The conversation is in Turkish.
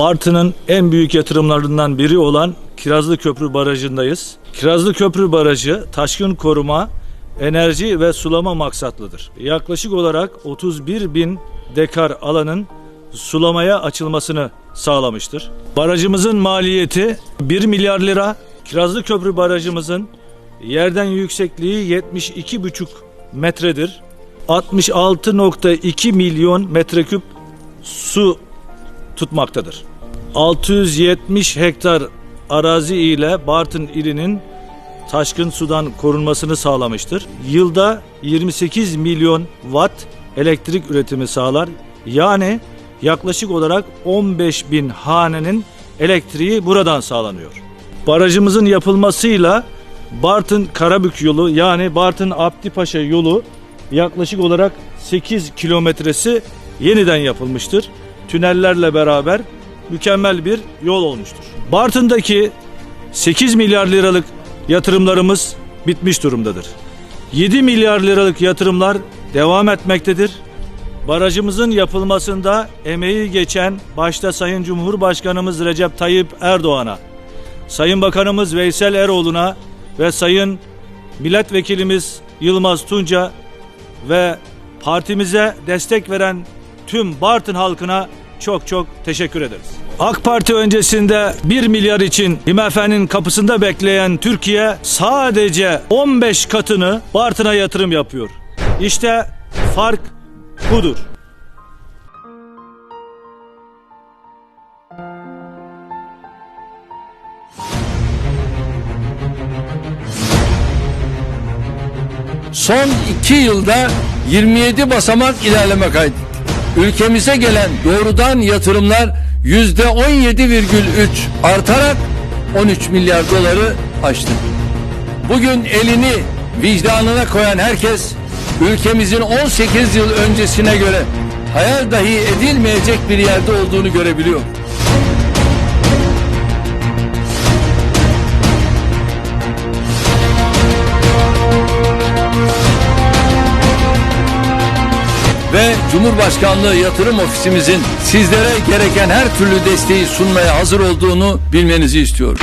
Bartın'ın en büyük yatırımlarından biri olan Kirazlı Köprü Barajı'ndayız. Kirazlı Köprü Barajı taşkın koruma, enerji ve sulama maksatlıdır. Yaklaşık olarak 31 bin dekar alanın sulamaya açılmasını sağlamıştır. Barajımızın maliyeti 1 milyar lira. Kirazlı Köprü Barajımızın yerden yüksekliği 72,5 metredir. 66.2 milyon metreküp su tutmaktadır. 670 hektar arazi ile Bartın ilinin taşkın sudan korunmasını sağlamıştır. Yılda 28 milyon watt elektrik üretimi sağlar. Yani yaklaşık olarak 15 bin hanenin elektriği buradan sağlanıyor. Barajımızın yapılmasıyla Bartın Karabük yolu yani Bartın Abdipaşa yolu yaklaşık olarak 8 kilometresi yeniden yapılmıştır. Tünellerle beraber mükemmel bir yol olmuştur. Bartın'daki 8 milyar liralık yatırımlarımız bitmiş durumdadır. 7 milyar liralık yatırımlar devam etmektedir. Barajımızın yapılmasında emeği geçen başta Sayın Cumhurbaşkanımız Recep Tayyip Erdoğan'a, Sayın Bakanımız Veysel Eroğlu'na ve Sayın Milletvekilimiz Yılmaz Tunca ve partimize destek veren tüm Bartın halkına çok çok teşekkür ederiz. AK Parti öncesinde 1 milyar için IMF'nin kapısında bekleyen Türkiye sadece 15 katını Bartın'a yatırım yapıyor. İşte fark budur. Son iki yılda 27 basamak ilerleme kaydettik. Ülkemize gelen doğrudan yatırımlar yüzde 17,3 artarak 13 milyar doları aştı. Bugün elini vicdanına koyan herkes ülkemizin 18 yıl öncesine göre hayal dahi edilmeyecek bir yerde olduğunu görebiliyor. Cumhurbaşkanlığı Yatırım Ofisimizin sizlere gereken her türlü desteği sunmaya hazır olduğunu bilmenizi istiyorum.